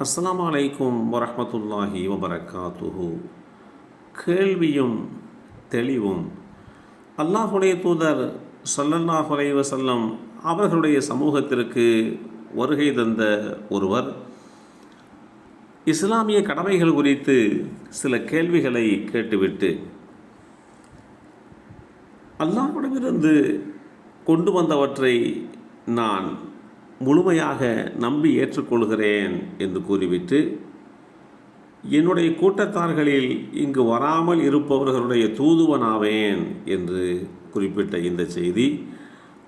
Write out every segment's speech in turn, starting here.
அஸ்ஸலாமு அலைக்கும் வரமத்துல்லாஹி வபரகாத்துஹு. கேள்வியும் தெளிவும். அல்லாஹுடைய தூதர் ஸல்லல்லாஹு அலைஹி அவர்களுடைய சமூகத்திற்கு வருகை தந்த ஒருவர். இஸ்லாமிய கடமைகள் குறித்து சில கேள்விகளை கேட்டுவிட்டு அல்லாஹ்விடமிருந்து கொண்டு வந்தவற்றை நான் முழுமையாக நம்பி ஏற்றுக்கொள்கிறேன் என்று கூறிவிட்டு என்னுடைய கூட்டத்தார்களில் இங்கு வராமல் இருப்பவர்களுடைய தூதுவனாவேன் என்று குறிப்பிட்ட இந்த செய்தி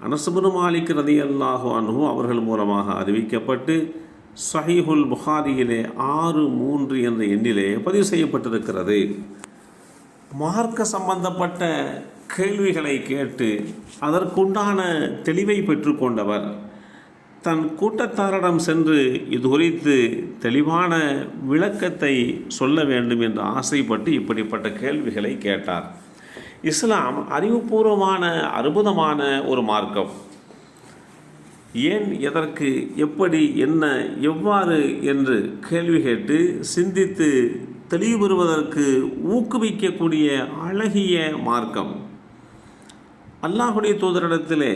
அனசுபனு மாலிக் ரதி அல்லாஹு அவர்கள் மூலமாக அறிவிக்கப்பட்டு சஹிஹுல் புகாரியிலே ஆறு மூன்று என்ற எண்ணிலே பதிவு செய்யப்பட்டிருக்கிறது. மார்க்க சம்பந்தப்பட்ட கேள்விகளை கேட்டு அதற்குண்டான தெளிவை பெற்றுக்கொண்டவர் தன் கூட்டத்தாரிடம் சென்று இது குறித்து தெளிவான விளக்கத்தை சொல்ல வேண்டும் என்று ஆசைப்பட்டு இப்படிப்பட்ட கேள்விகளை கேட்டார். இஸ்லாம் அறிவுபூர்வமான அற்புதமான ஒரு மார்க்கம். ஏன் எதற்கு எப்படி என்ன எவ்வாறு என்று கேள்வி கேட்டு சிந்தித்து தெளிவு பெறுவதற்கு ஊக்குவிக்கக்கூடிய அழகிய மார்க்கம். அல்லாஹுடைய தூதரிடத்திலே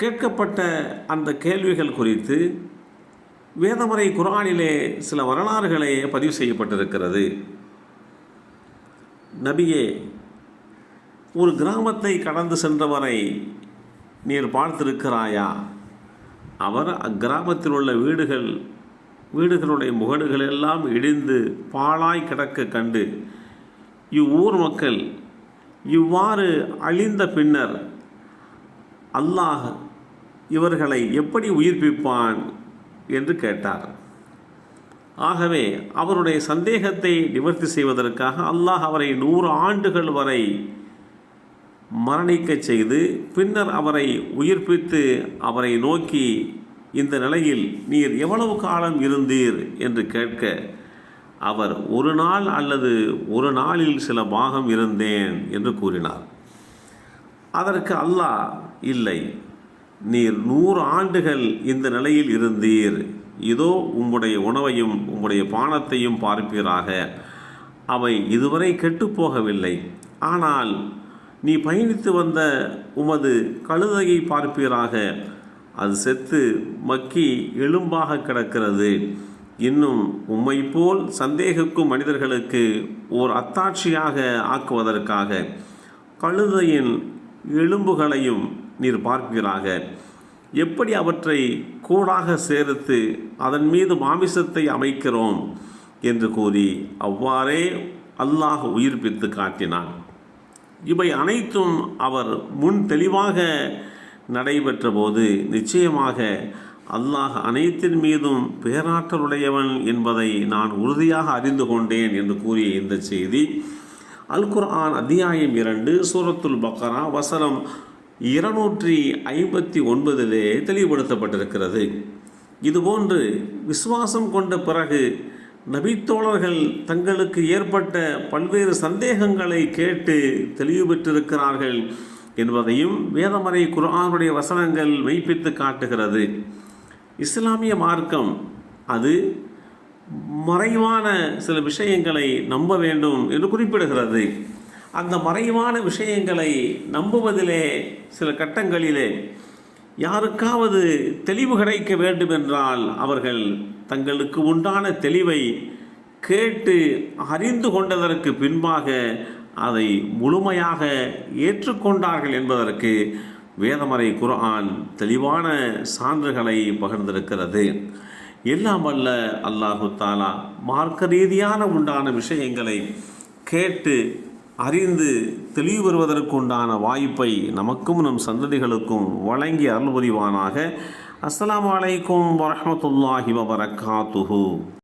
கேட்கப்பட்ட அந்த கேள்விகள் குறித்து வேதமறை குரானிலே சில வரலாறுகளே பதிவு செய்யப்பட்டிருக்கிறது. நபியே ஒரு கிராமத்தை கடந்து சென்றவரை நீர் பார்த்திருக்கிறாயா? அவர் அக்கிராமத்தில் உள்ள வீடுகள் வீடுகளுடைய முகடுகள் எல்லாம் இடிந்து பாழாய் கிடக்க கண்டு இவ்வூர் மக்கள் இவ்வாறு அழிந்த பின்னர் அல்லாஹ் இவர்களை எப்படி உயிர்ப்பிப்பான் என்று கேட்டார். ஆகவே அவருடைய சந்தேகத்தை நிவர்த்தி செய்வதற்காக அல்லாஹ் அவரை நூறு ஆண்டுகள் வரை மரணிக்கச் செய்து பின்னர் அவரை உயிர்ப்பித்து அவரை நோக்கி இந்த நிலையில் நீர் எவ்வளவு காலம் இருந்தீர் என்று கேட்க அவர் ஒரு நாள் அல்லது ஒரு நாளில் சில பாகம் இருந்தேன் என்று கூறினார். அதற்கு அல்லாஹ் இல்லை நீர் நூறு ஆண்டுகள் இந்த நிலையில் இருந்தீர். இதோ உம்முடைய உணவையும் உம்முடைய பானத்தையும் பார்ப்பீராக. அவை இதுவரை கெட்டுப்போகவில்லை. ஆனால் நீ பயணித்து வந்த உமது கழுதையை பார்ப்பீராக. அது செத்து மக்கி எலும்பாக கிடக்கிறது. இன்னும் உம்மை போல் சந்தேகிக்கும் மனிதர்களுக்கு ஓர் அத்தாட்சியாக ஆக்குவதற்காக கழுதையின் எலும்புகளையும் நீர் பார்ப்பீராக எப்படி அவற்றை கூடாக சேர்த்து அதன் மீது மாமிசத்தை அமைக்கிறோம்? என்று கூறி அவ்வாறே அல்லாஹ் உயிர்ப்பித்து காட்டினான். இவை அனைத்தும் அவர் முன் தெளிவாக நடைபெற்ற போது நிச்சயமாக அல்லாஹ் அனைத்தின் மீதும் பேராற்றலுடையவன் என்பதை நான் உறுதியாக அறிந்து கொண்டேன் என்று கூறிய இந்த செய்தி அல் குர்ஆன் அத்தியாயம் இரண்டு சூரத்துல் பக்கரா வசனம் இருநூற்றி ஐம்பத்தி ஒன்பதிலே தெளிவுபடுத்தப்பட்டிருக்கிறது. இதுபோன்று விசுவாசம் கொண்ட பிறகு நபித்தோழர்கள் தங்களுக்கு ஏற்பட்ட பல்வேறு சந்தேகங்களை கேட்டு தெளிவு பெற்றிருக்கிறார்கள் என்பதையும் வேதமறை குரானுடைய வசனங்கள் மெய்ப்பித்து காட்டுகிறது. இஸ்லாமிய மார்க்கம் அது மறைவான சில விஷயங்களை நம்ப வேண்டும் என்று குறிப்பிடுகிறது. அந்த மறைவான விஷயங்களை நம்புவதிலே சில கட்டங்களிலே யாருக்காவது தெளிவு கிடைக்க வேண்டும் என்றால் அவர்கள் தங்களுக்கு உண்டான தெளிவை கேட்டு அறிந்து கொண்டதற்கு பின்பாக அதை முழுமையாக ஏற்றுக்கொண்டார்கள் என்பதற்கு வேதமறை குரான் தெளிவான சான்றுகளை பகிர்ந்திருக்கிறது. எல்லாம் வல்ல அல்லாஹு தாலா மார்க்க ரீதியான உண்டான விஷயங்களை கேட்டு அறிந்து தெளிவு பெறுவதற்குண்டான வாய்ப்பை நமக்கும் நம் சந்ததிகளுக்கும் வழங்கி அருள் புரிவானாக அஸ்லாம் வலைக்கும் வரமத்துல்லாஹி வபரகாத்துஹு.